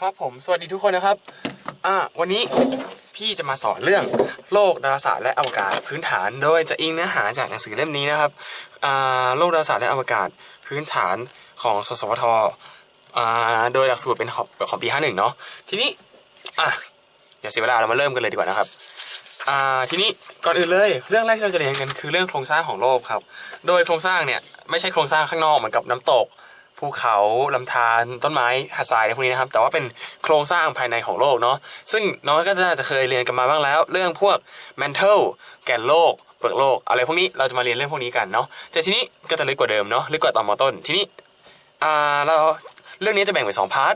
ครับผมสวัสดีทุกคนนะครับอ่าวันนี้พี่จะมาสอนเรื่องโลกดาราศาสตร์และอวกาศพื้นฐาน โดยจะอิงเนื้อหาจากหนังสือเล่มนี้นะครับอ่าโลกดาราศาสตร์และอวกาศพื้นฐานของสสวทอ่าโดยหลักสูตรเป็นของของปี51เนาะทีนี้อะอย่าเสียเวลาเรามาเริ่มกันเลยดีกว่านะครับอ่าทีนี้ก่อนอื่นเลยเรื่องแรกที่เราจะเรียนกันคือเรื่องโครงสร้างของโลกครับ โดยโครงสร้างเนี่ยไม่ใช่โครงสร้างข้างนอกเหมือนกับน้ำตก ภูเขาลำธารต้นไม้หาดทรายอะไรพวกนี้นะครับแต่ว่าเป็นโครงสร้างภายในของโลกเนาะซึ่งน้องก็จะน่าจะเคยเรียนกันมาบ้างแล้ว เรื่องพวก mantle แก่นโลกเปลือกโลก อะไรพวกนี้เราจะมาเรียนเรื่องพวกนี้กันเนาะแต่ทีนี้ก็จะลึกกว่าเดิมเนาะลึกกว่าตอนมต้นทีนี้อ่าเราเรื่องนี้จะแบ่งเป็นสองพาร์ท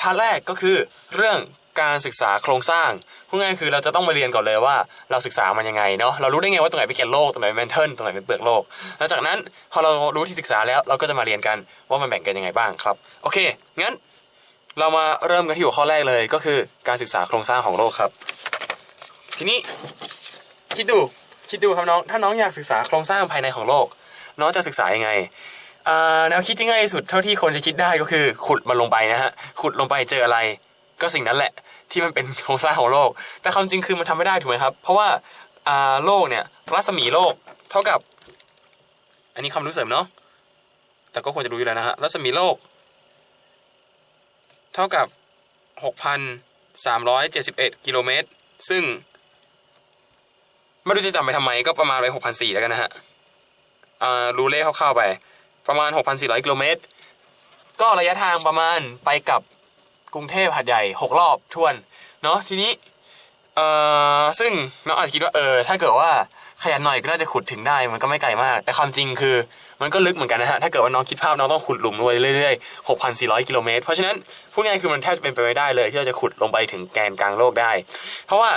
พาร์ทแรกก็คือเรื่อง การศึกษาโครงสร้างพูดง่ายคือเราจะต้องมาเรียนก่อนเลยว่าเราศึกษามันยังไงเนาะเรารู้ได้ไงว่าตรงไหนเป็นแกนโลกตรงไหนเป็นแมนเทิลตรงไหนเป็นเปลือกโลกหลังจากนั้นพอเรารู้ที่ศึกษาแล้วเราก็จะมาเรียนกันว่ามันแบ่งกันยังไงบ้างครับโอเคงั้นเรามาเริ่มกันที่หัวข้อแรกเลยก็คือการศึกษาโครงสร้างของโลกครับ ทีนี้คิดดูคิดดูครับน้องถ้าน้องอยากศึกษาโครงสร้างภายในของโลก น้องจะศึกษายังไงอ่าแนวคิดที่ง่ายที่สุดเท่าที่คนจะคิดได้ก็คือ ขุดมันลงไปนะฮะขุดลงไปเจออะไร ก็สิ่งนั้นแหละที่มันเป็นโครงสร้างของโลก แต่ความจริงคือมันทำไม่ได้ถูกไหมครับ เพราะว่าโลกเนี่ยรัศมีโลกเท่ากับ อันนี้ความรู้เสริมเนาะแต่ก็ควรจะรู้อยู่แล้วนะฮะรัศมีโลก เท่ากับ 6,371 กิโลเมตร ซึ่ง ไม่รู้จะจำไปทำไมก็ประมาณไป6,400แล้วกันนะฮะรู้เลขคร่าวๆไป ประมาณ 6,400 กิโลเมตร ก็ระยะทางประมาณไปกับ กรุงเทพหัดใหญ่6รอบทวนเนาะทีนี้เอ่อซึ่งน้องอาจจะคิดว่าเออถ้าเกิดว่าขยันหน่อยก็น่าจะขุดถึงได้มันก็ไม่ไกลมาก แต่ความจริงคือ มันก็ลึกเหมือนกันนะฮะถ้าเกิดว่าน้องคิดภาพน้องต้องขุดหลุมลงไปเรื่อยๆ 6,400 กิโลเมตรเพราะฉะนั้นพูดง่ายคือมันแทบจะเป็นไปไม่ได้เลย ที่เราจะขุดลงไปถึงแกนกลางโลกได้ เพราะว่า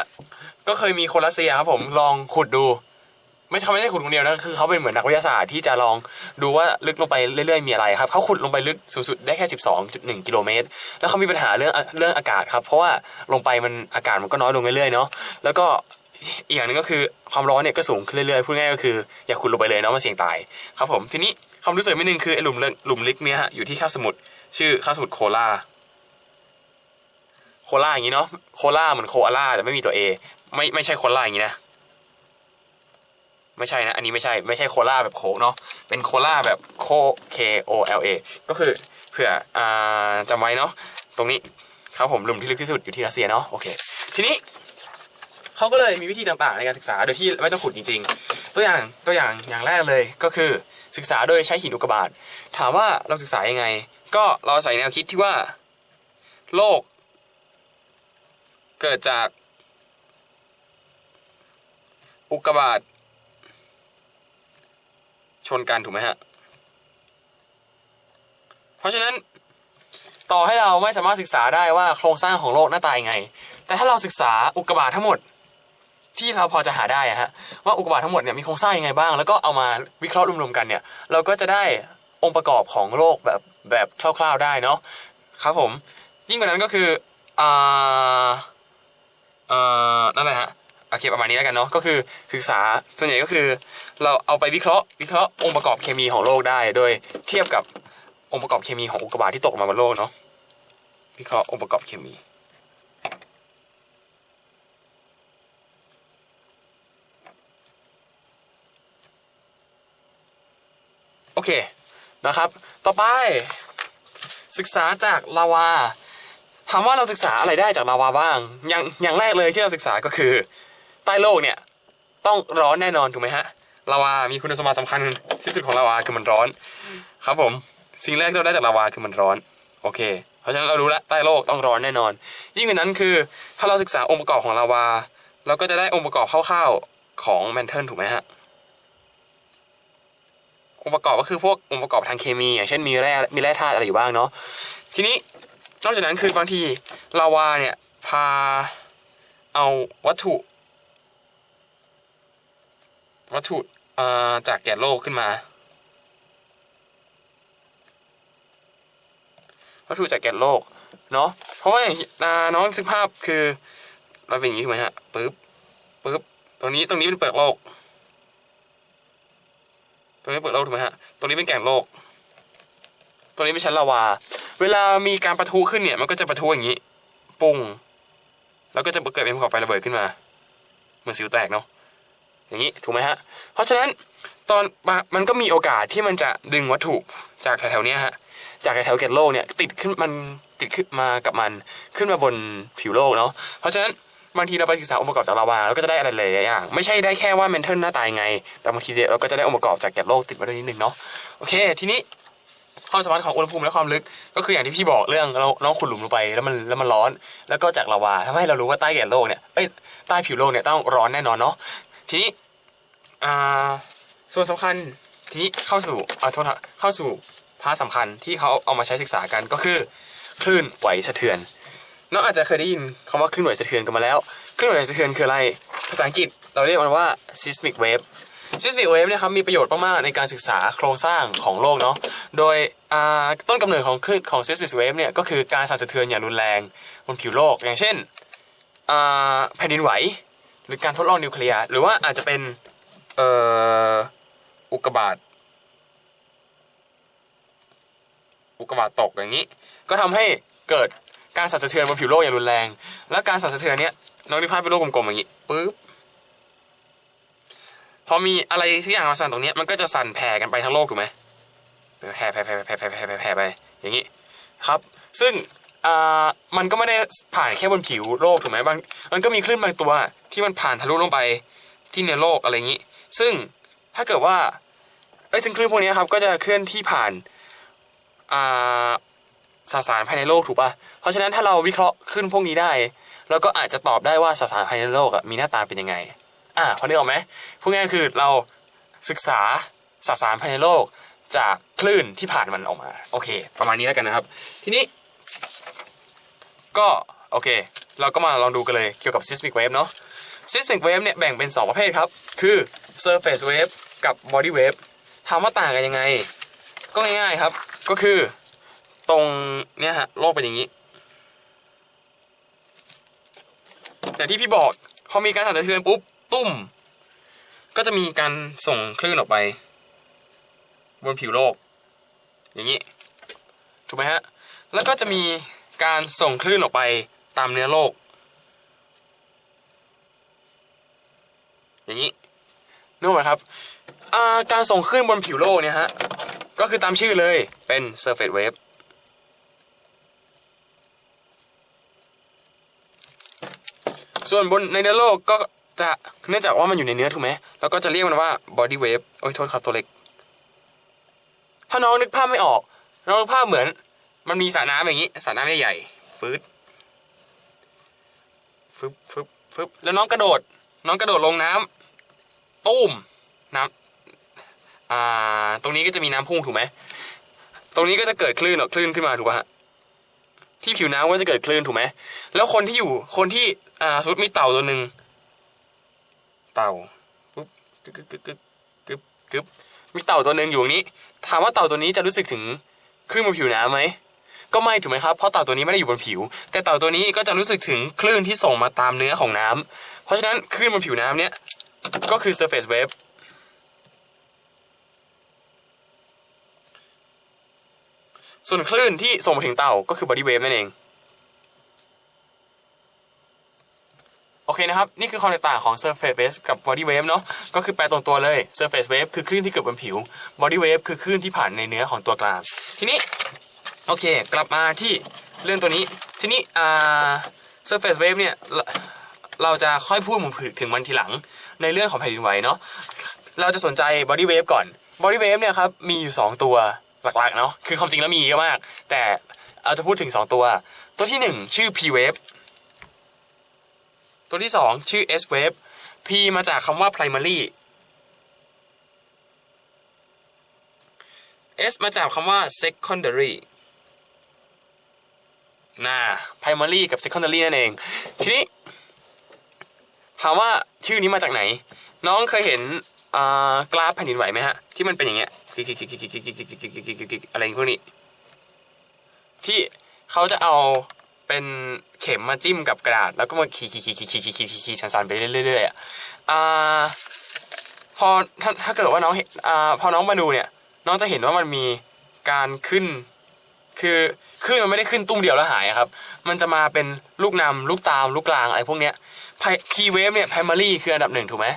ก็เคยมีคนรัสเซียครับผมลองขุดดู ไม่ใช่ไม่ใช่ขุดคนเดียวนะคือเขาเป็นเหมือนนักวิทยาศาสตร์ที่จะลองดูว่าลึกลงไปเรื่อยๆมีอะไรครับเขาขุดลงไปลึกสูงสุดได้แค่ 12.1 กิโลเมตร แล้วเขามีปัญหาเรื่องเรื่องอากาศครับ เพราะว่าลงไปมันอากาศมันก็น้อยลงเรื่อยๆเนาะแล้วก็อีกอย่างหนึ่งก็คือความร้อนเนี่ยก็สูงขึ้นเรื่อยๆพูดง่ายก็คืออย่าขุดลงไปเลยเนาะมันเสี่ยงตายครับผมทีนี้ความรู้สึกนิดนึงคือไอ้หลุมเลึกหลุมลึกเนี่ยฮะอยู่ที่คาบสมุทรชื่อคาบสมุทรโคลาโคลาอย่างนี้เนาะโคลาเหมือนโคอาล่าแต่ไม่มีตัวเอไม่ไม่ใช่โคลาอย่างนี้นะ ไม่ใช่นะ อันนี้ไม่ใช่ ไม่ใช่โคลาแบบโคกเนาะ เป็นโคลาแบบโค K O L A ก็คือเผื่ออ่าจำไว้เนาะ ตรงนี้ครับผมหลุมที่ลึกที่สุดอยู่ที่รัสเซียเนาะ โอเค ทีนี้เขาก็เลยมีวิธีต่างๆในการศึกษาโดยที่ไม่ต้องขุดจริง ๆ ตัวอย่างตัวอย่างอย่างแรกเลยก็คือศึกษาโดยใช้หินอุกกาบาต ถามว่าเราศึกษายังไง ก็เราใส่แนวคิดที่ว่า โลก เกิดจากอุกกาบาต ชนกันถูกไหมฮะ เพราะฉะนั้นต่อให้เราไม่สามารถศึกษาได้ว่าโครงสร้างของโลกหน้าตายังไง แต่ถ้าเราศึกษาอุกกาบาตทั้งหมด ที่เราพอจะหาได้ฮะว่าอุกกาบาตทั้งหมดเนี่ยมีโครงสร้างยังไงบ้าง แล้วก็เอามาวิเคราะห์รวมๆกันเนี่ย เราก็จะได้องค์ประกอบของโลกแบบแบบคร่าวๆได้เนาะครับผม ยิ่งกว่านั้นก็คืออ่าเอ่อนั่นแหละฮะ โอ เคประมาณนี้แล้วกันเนาะก็คือศึกษาส่วนใหญ่ก็คือ เราเอาไปวิเคราะห์วิเคราะห์องค์ประกอบเคมีของโลกได้ โดยเทียบกับองค์ประกอบเคมีของอุกกาบาตที่ตกมาบนโลกเนาะวิเคราะห์องค์ประกอบเคมีโอเคนะครับ ต่อไป ศึกษาจากลาวาถามว่าเราศึกษาอะไรได้จากลาวาบ้าง อย่างอย่างแรกเลยที่เราศึกษาก็คือ ใต้โลกเนี่ยต้องร้อนแน่นอนถูกไหมฮะลาวา มีคุณสมบัติสำคัญที่สุดของลาวาคือมันร้อน ครับผม สิ่งแรกที่เราได้จากลาวาคือมันร้อน โอเค เพราะฉะนั้นเรารู้แล้วใต้โลกต้องร้อนแน่นอน ยิ่งกว่านั้นคือถ้าเราศึกษาองค์ประกอบของลาวา เราก็จะได้องค์ประกอบคร่าวๆของแมนเทิลถูกไหมฮะ องค์ประกอบก็คือพวกองค์ประกอบทางเคมี อย่างเช่นมีแร่มีแร่ธาตุอะไรอยู่บ้างเนาะ ทีนี้นอกจากนั้นคือบางทีลาวาเนี่ยพาเอาวัตถุ วัตถุจากแก่โลกขึ้นมา วัตถุจากแก่โลกเนาะเพราะว่าอย่างน้องสึกภาพคือเราเป็นอย่างนี้ถูกไหมฮะปึ๊บปึ๊บตรงนี้ตรงนี้เป็นเปลือกโลก ตรงนี้เปลือกโลกถูกไหมฮะตรงนี้เป็นแก่นโลก ตรงนี้เป็นชั้นลาวา เวเวลามีการประทุขึ้นเนี่ย มันก็จะประทุอย่างนี้ ปุ้งแล้วก็จะเกิดเป็นภูเขาไฟระเบิดขึ้นมา เหมือนสิวแตกเนาะ อย่างนี้ถูกไหมฮะ เพราะฉะนั้นตอนมันก็มีโอกาสที่มันจะดึงวัตถุจากแถวๆเนี้ยฮะจากแถวเกล็ดโลกเนี่ยติดขึ้นมันติดขึ้นมากับมันขึ้นมาบนผิวโลกเนาะเพราะฉะนั้นบางทีเราไปศึกษาองค์ประกอบจากลาวาเราก็จะได้อะไรหลายอย่างไม่ใช่ได้แค่ว่าเมนเทลหน้าตายไง แต่บางทีเราก็จะได้องค์ประกอบจากเกล็ดโลกติดมาด้วยนิดนึงเนาะโอเค ทีนี้ความสัมพันธ์ของอุณหภูมิและความลึก ก็คืออย่างที่พี่บอกเรื่องเราเราขุดหลุมลงไปแล้วมันแล้วมันร้อน แล้วก็จากลาวาทำให้เรารู้ว่าใต้เกล็ดโลกเนี่ยเอ้ยใต้ผิวโลกเนี่ยต้องร้อนแน่นอนเนาะทีนี้ อ่าส่วนสำคัญทีนี้เข้าสู่อ่าโทษนะเข้าสู่พาร์ทสำคัญที่เขาเอามาใช้ศึกษากันก็คือ คลื่นไหวสะเทือนน้องอาจจะเคยได้ยินคำว่าคลื่นไหวสะเทือนกันมาแล้วคลื่นไหวสะเทือนคืออะไร ภาษาอังกฤษเราเรียกมันว่า seismic wave seismic wave เนี่ยครับมีประโยชน์มากๆในการศึกษาโครงสร้างของโลกเนาะโดยต้นกำเนิดของคลื่นของ seismic wave เนี่ยก็คือการสั่นสะเทือนอย่างรุนแรงบนผิวโลก อย่างเช่นแผ่นดินไหว หรือการทดลองนิวเคลียร์หรือว่าอาจจะเป็น เอ่ออุกบาทอุกบาทตกอย่างนี้ ก็ทำให้เกิดการสั่นสะเทือนบนผิวโลกอย่างรุนแรง และการสั่นสะเทือนเนี้ยน้องนิพพานเป็นโลกกลมๆอย่างนี้ปึ๊บพอมีอะไรสักอย่างมาสั่นตรงนี้มันก็จะสั่นแผ่กันไปทั้งโลกถูกไหมแผ่แผ่แผ่แผ่แผ่แผ่แผ่ไปอย่างนี้ครับ ซึ่งมันก็ไม่ได้ผ่านแค่บนผิวโลกถูกไหมบางมันก็มีคลื่นบางตัวที่มันผ่านทะลุลงไปที่เนื้อโลกอะไรอย่างนี้ ซึ่งถ้าเกิดว่าเอ้ซึ่งคลื่นพวกนี้ครับก็จะเคลื่อนที่ผ่านอ่าสสารภายในโลกถูกปะเพราะฉะนั้นถ้าเราวิเคราะห์คลื่นพวกนี้ได้ เราก็อาจจะตอบได้ว่าสสารภายในโลกอะมีหน้าตาเป็นยังไง อ่าพอนึกออกไหมพูดง่ายๆคือเราศึกษาสสารภายในโลกจากคลื่นที่ผ่านมันออกมา โอเค ประมาณนี้แล้วกันนะครับ ทีนี้ ก็โอเค เราก็มาลองดูกันเลยเกี่ยวกับ seismic wave เนาะ seismic wave เนี่ยแบ่งเป็น 2 ประเภทครับ คือ surface wave กับ body wave ถามว่าต่างกันยังไง ก็ง่ายๆครับ ก็คือตรงเนี่ยฮะโลกเป็นอย่างนี้อย่างที่พี่บอกพอมีการสั่นสะเทือนปุ๊บตุ้ม ก็จะมีการส่งคลื่นออกไป บนผิวโลก อย่างนี้ ถูกไหมฮะ แล้วก็จะมีการส่งคลื่นออกไปตามเนื้อโลก อย่างนี้ นึกไหมครับาการส่งคลื่นบนผิวโลกเนี่ยฮะ ก็คือตามชื่อเลยเป็น surface wave ส่วนบนในเนื้อโลกก็จะเนื่องจากว่ามันอยู่ในเนื้อถูกไหมแล้วก็จะเรียกมันว่า body wave โอ้ยโทษครับตัวเล็ก ถ้าน้องนึกภาพไม่ออก น้องนึกภาพเหมือน มันมีสระน้ำอย่างนี้สระน้ำใหญ่ๆฟืดฟึบฟึบฟึบแล้วน้องกระโดด น้องกระโดดลงน้ำ ตุ้มน้ำอ่า ตรงนี้ก็จะมีน้ำพุ่งถูกไหม ตรงนี้ก็จะเกิดคลื่นออคลื่นขึ้นมาถูกป่ะฮะที่ผิวน้ำก็จะเกิดคลื่นถูกไหม แล้วคนที่อยู่คนที่อ่าสมมติมีเต่าตัวหนึ่งเต่าปุ๊บกึบกึบกึบกึบกึบมีเต่าตัวหนึ่งอยู่ตรงนี้ ถามว่าเต่าตัวนี้จะรู้สึกถึงคลื่นบนผิวน้ำไหมก็ไม่ถูกไหมครับ เพราะเต่าตัวนี้ไม่ได้อยู่บนผิว แต่เต่าตัวนี้ก็จะรู้สึกถึงคลื่นที่ส่งมาตามเนื้อของน้ำเพราะฉะนั้นคลื่นบนผิวน้ำเนี่ย ก็คือ surface wave ส่วนคลื่นที่ส่งมาถึงเต่าก็คือ body wave นั่นเอง โอเคนะครับ นี่คือความแตกต่างของ surface wave กับ body wave เนาะก็คือแปลตรงตัวเลย surface wave คือคลื่นที่เกิดบนผิว body wave คือคลื่นที่ผ่านในเนื้อของตัวกลาง ทีนี้ โอเค กลับมาที่เรื่องตัวนี้ ทีนี้อ่า surface wave เนี่ย เราจะค่อยพูดถึงมันทีหลังในเรื่องของแผ่นดินไหวเนาะเราจะสนใจ body wave ก่อน body wave เนี่ยครับมีอยู่ 2 ตัวหลักๆเนาะคือความจริงแล้วมีเยอะมาก แต่เราจะพูดถึง 2 ตัว ตัวที่ 1 ชื่อ p wave ตัวที่ 2 ชื่อ s wave p มาจากคำว่า primary s มาจากคำว่า secondary น่า primary กับ secondary นั่นเอง ทีนี้ ถามว่าชื่อนี้มาจากไหน น้องเคยเห็นอ่ากราฟแผ่นดินไหวไหมฮะ ที่มันเป็นอย่างเงี้ยอะไรพวกนี้ ที่เขาจะเอาเป็นเข็มมาจิ้มกับกระดาษ แล้วก็มาขีดขีดขีดขีดขีดขีดขีดขีดขีดสันๆไปเรื่อยๆอะอ่าพอถ้าถ้าเกิดว่าน้องเห็นอ่าพอน้องมาดูเนี่ย น้องจะเห็นว่ามันมีการขึ้น คือคลื่นมันไม่ได้ขึ้นตุ้มเดียวแล้วหายครับ มันจะมาเป็นลูกนำลูกตามลูกกลางอะไรพวกเนี้ยคีเวฟเนี่ย primary คืออันดับหนึ่งถูกไหม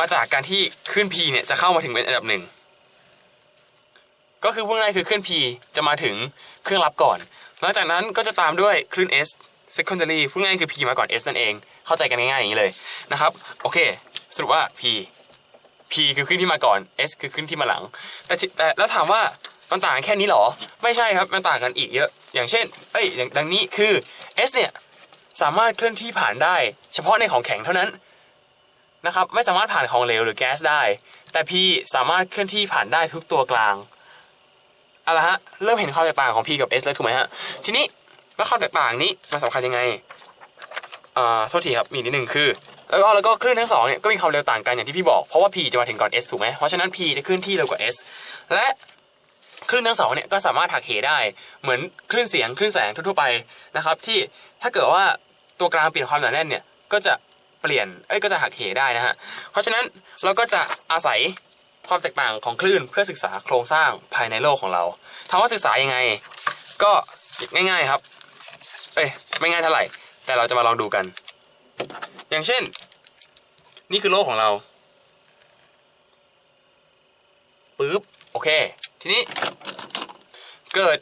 มาจากการที่คลื่น P เนี่ยจะเข้ามาถึงเป็นอันดับหนึ่งก็คือพูดง่ายๆคือคลื่น P จะมาถึงเครื่องรับก่อน หลังจากนั้นก็จะตามด้วยคลื่น S secondary พูดง่ายๆคือ P มาก่อน S นั่นเอง เข้าใจกันง่ายๆอย่างนี้เลยนะครับ โอเค สรุปว่า P P คือขึ้นที่มาก่อน S คือขึ้นที่มาหลัง แต่แต่แล้วถามว่า มันต่างแค่นี้หรอ ไม่ใช่ครับ มันต่างกันอีกเยอะ อย่างเช่น เอ้ย อย่างดังนี้คือ S เนี่ย สามารถเคลื่อนที่ผ่านได้ เฉพาะในของแข็งเท่านั้นนะครับ ไม่สามารถผ่านของเหลวหรือแก๊สได้ แต่ P สามารถเคลื่อนที่ผ่านได้ทุกตัวกลางเอาละฮะ เริ่มเห็นความแตกต่างของ P กับ S แล้วถูกไหมฮะ ทีนี้แล้วความแตกต่างนี้มันสำคัญยังไงอ่าโทษทีครับ มีนิดหนึ่งคือแล้วก็แล้วก็คลื่นทั้งสองเนี่ยก็มีความเร็วต่างกันอย่างที่พี่บอก เพราะว่า P จะมาถึงก่อน S ถูกไหมเพราะฉะนั้น P จะเคลื่อนที่เร็วกว่า S และ คลื่นทั้งสองเนี่ยก็สามารถหักเหได้เหมือนคลื่นเสียงคลื่นแสงทั่วๆไปนะครับ ที่ถ้าเกิดว่าตัวกลางเปลี่ยนความหนาแน่นเนี่ยก็จะเปลี่ยนเอ้ยก็จะหักเหได้นะฮะเพราะฉะนั้นเราก็จะอาศัยความแตกต่างของคลื่นเพื่อศึกษาโครงสร้างภายในโลกของเราถามว่าศึกษายังไง ก็ง่าย ๆครับ เอ้ยไม่ง่ายเท่าไหร่ แต่เราจะมาลองดูกัน อย่างเช่น นี่คือโลกของเราปึ๊บโอเค ทีนี้ เกิด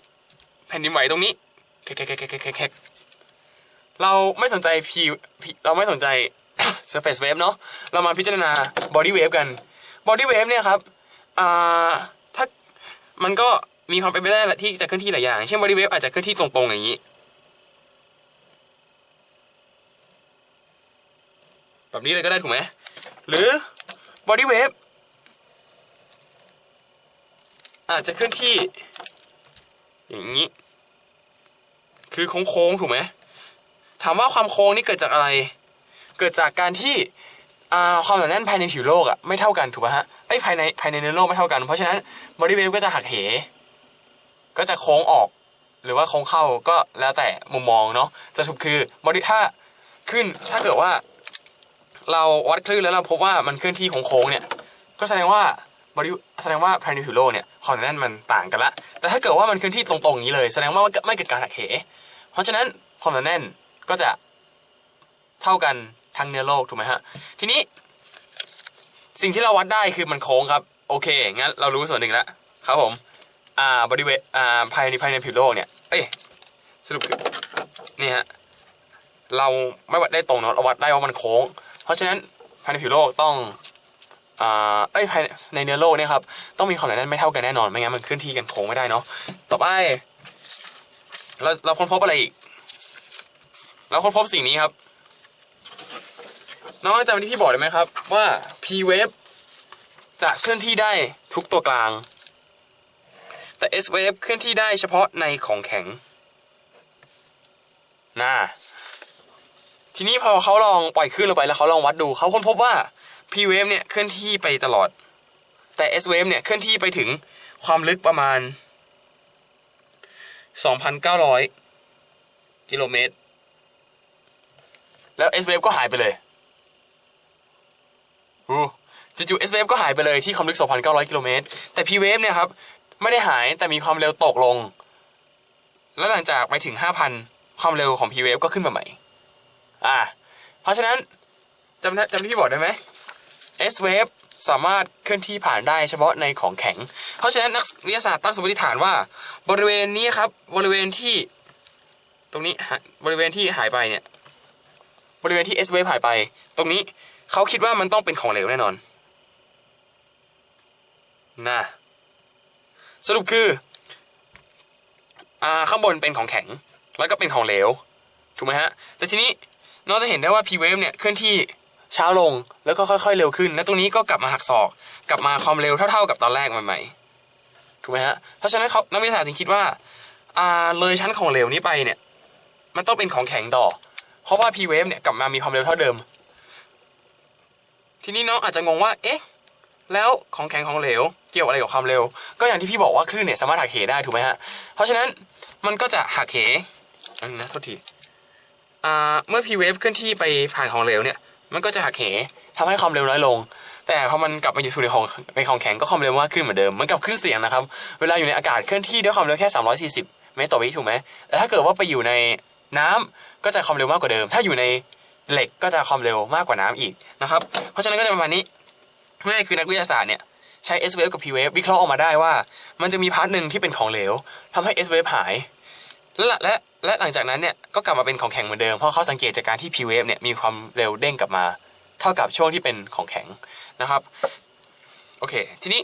แผ่นดินไหวตรงนี้แคกแคกแคกแคกแคกเราไม่สนใจ P P เราไม่สนใจ surface wave เนาะเรามาพิจารณา body wave กัน body wave เนี่ยครับอ่าถ้ามันก็มีความเป็นไปได้แหละที่จะเคลื่อนที่หลายอย่าง เช่น body wave อาจจะเคลื่อนที่ตรงๆอย่างนี้แบบนี้เลยก็ได้ถูกไหม หรือ body wave อาจจะเคลื่อนที่ อย่างนี้ คือโค้งๆถูกไหมถามว่าความโค้งนี่เกิดจากอะไร เกิดจากการที่ความหนาแน่นภายในผิวโลกอะไม่เท่ากันถูกไหมฮะไอ้ภายในภายในเนื้อโลกไม่เท่ากัน เพราะฉะนั้น body wave ก็จะหักเห ก็จะโค้งออก หรือว่าโค้งเข้าก็แล้วแต่มุมมองเนาะจะสุดคือ body ถ้าขึ้นถ้าเกิดว่า เราวัดคลื่นแล้วเราพบว่ามันเคลื่อนที่โค้งๆเนี่ย ก็แสดงว่า บริแสดงว่าภายในผิวโลกเนี่ยความแน่นมันต่างกันละ แต่ถ้าเกิดว่ามันเคลื่อนที่ตรงๆอย่างนี้เลย แสดงว่าไม่เกิดการหักเห เพราะฉะนั้นความหนาแน่นก็จะเท่ากันทั้งเนื้อโลกถูกไหมฮะ ทีนี้ สิ่งที่เราวัดได้คือมันโค้งครับ โอเค งั้นเรารู้ส่วนหนึ่งแล้วครับผม อ่าบริเวณอ่าภายในภายในผิวโลกเนี่ย เอ้ยสรุปคือนี่ฮะเราไม่วัดได้ตรงเนาะเราวัดได้ว่ามันโค้ง เพราะฉะนั้นภายในผิวโลกต้อง เอ้ยภายในเนื้อโลกเนี่ยครับต้องมีความหนาแน่นไม่เท่ากันแน่นอนไม่งั้นมันเคลื่อนที่กันโค้งไม่ได้เนาะต่อไปเราเราค้นพบอะไรอีก เราค้นพบสิ่งนี้ครับ น้องจำที่พี่บอกได้ไหมครับ ว่า P wave จะเคลื่อนที่ได้ทุกตัวกลาง แต่ S wave เคลื่อนที่ได้เฉพาะในของแข็งน่าทีนี้พอเขาลองปล่อยคลื่นลงไปแล้วเขาลองวัดดูเขาค้นพบว่า P wave เนี่ยเคลื่อนที่ไปตลอด แต่ S wave เนี่ยเคลื่อนที่ไปถึงความลึกประมาณ 2,900 กิโลเมตร แล้ว S wave ก็หายไปเลยอู้จู่ๆ S wave ก็หายไปเลยที่ความลึก 2,900 กิโลเมตร แต่ P wave เนี่ยครับ ไม่ได้หายแต่มีความเร็วตกลง แล้วหลังจากไปถึง 5,000 ความเร็วของ P wave ก็ขึ้นมาใหม่ อ่า เพราะฉะนั้นจำจำที่พี่บอกได้ไหม S wave สามารถเคลื่อนที่ผ่านได้เฉพาะในของแข็ง เพราะฉะนั้นนักวิทยาศาสตร์ตั้งสมมติฐานว่า บริเวณนี้ครับ บริเวณที่ ตรงนี้บริเวณที่หายไปเนี่ย บริเวณที่ S wave หายไป ตรงนี้เขาคิดว่ามันต้องเป็นของเหลวแน่นอนนะสรุปคืออ่าข้างบนเป็นของแข็ง แล้วก็เป็นของเหลว ถูกไหมฮะ แต่ทีนี้น้องจะเห็นได้ว่า P wave เนี่ยเคลื่อนที่ ช้าลงแล้วก็ค่อยๆเร็วขึ้น และตรงนี้ก็กลับมาหักศอก กลับมาความเร็วเท่าๆกับตอนแรกใหม่ๆถูกไหมฮะเพราะฉะนั้นเขานักวิทยาศาสตร์จึงคิดว่าอ่าเลยชั้นของเหลวนี้ไปเนี่ย มันต้องเป็นของแข็งต่อ เพราะว่า P wave เนี่ยกลับมามีความเร็วเท่าเดิม ทีนี้น้องอาจจะงงว่าเอ๊ะแล้วของแข็งของเหลวเกี่ยวอะไรกับความเร็ว ก็อย่างที่พี่บอกว่าคลื่นเนี่ยสามารถหักเหได้ถูกไหมฮะเพราะฉะนั้นมันก็จะหักเหอันนะโทษทีอ่าเมื่อ P wave เคลื่อนที่ไปผ่านของเหลวเนี่ย มันก็จะหักเหทำให้ความเร็วน้อยลง แต่พอมันกลับมาอยู่ในของในของแข็งก็ความเร็วมากขึ้นเหมือนเดิมมือนกับคลื่นเสียงนะครับ เวลาอยู่ในอากาศเคลื่อนที่ด้วยความเร็วแค่ 340 เมตรต่อวิถูกไหมแต่ถ้าเกิดว่าไปอยู่ในน้ำก็จะความเร็วมากกว่าเดิม ถ้าอยู่ในเหล็กก็จะความเร็วมากกว่าน้ำอีกนะครับ เพราะฉะนั้นก็จะประมาณนี้ง่ายคือนักวิทยาศาสตร์เนี่ยใช้ S wave กับ P wave วิเคราะห์ออกมาได้ว่า มันจะมีพาร์ทหนึ่งที่เป็นของเหลวทำให้ S wave หาย และและ และหลังจากนั้นเนี่ยก็กลับมาเป็นของแข็งเหมือนเดิมเพราะเขาสังเกตจากการที่ P wave เนี่ยมีความเร็วเด้งกลับมา เท่ากับช่วงที่เป็นของแข็งนะครับโอเค ทีนี้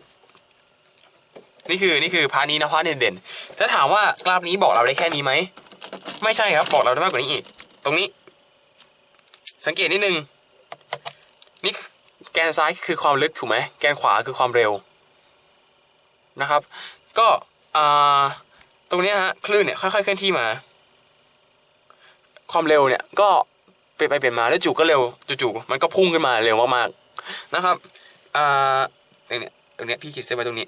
นี่คือนี่คือพาร์ทนี้นะพาร์ทเด่นๆถ้าถามว่ากราฟนี้บอกเราได้แค่นี้ไหมไม่ใช่ครับบอกเราได้มากกว่านี้อีก ตรงนี้ สังเกตนิดนึงนี่แกนซ้ายคือความลึกถูกไหมแกนขวาคือความเร็วนะครับ ก็ตรงนี้ฮะคลื่นเนี่ยค่อยๆเคลื่อนที่มา ความเร็วเนี่ยก็เปลี่ยนไปเปลี่ยนมาแล้วจู่ก็เร็วจู่ๆมันก็พุ่งขึ้นมาเร็วมากๆนะครับอ่าตรงเนี่ยตรงเนี้ยพี่ขีดเส้นไว้ตรงนี้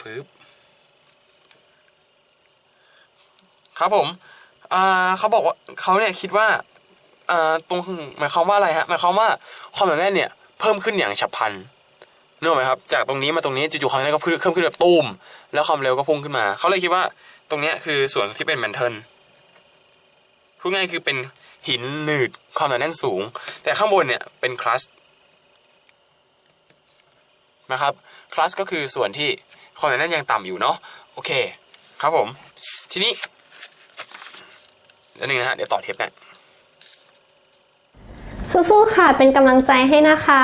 ปึ๊บครับผมอ่าเขาบอกว่าเขาเนี่ยคิดว่าอ่าตรงหมายความว่าอะไรฮะหมายความว่าความหนาแน่นเนี่ย เพิ่มขึ้นอย่างฉับพลันนึกออกไหมครับ จากตรงนี้มาตรงนี้จู่ๆความหนาแน่นก็เพิ่มขึ้นแบบตูมแล้วความเร็วก็พุ่งขึ้นมา เขาเลยคิดว่าตรงเนี้ยคือส่วนที่เป็นแมนเทิล พูดง่ายคือเป็นหินหนืดความหนาแน่นสูง แต่ข้างบนเนี่ยเป็นคลัสนะครับคลัสก็คือส่วนที่ความหนาแน่นยังต่ำอยู่เนาะโอเคครับผม ทีนี้แล้วนึงนะฮะเดี๋ยวต่อเทปกันสู้ๆค่ะเป็นกำลังใจให้นะคะ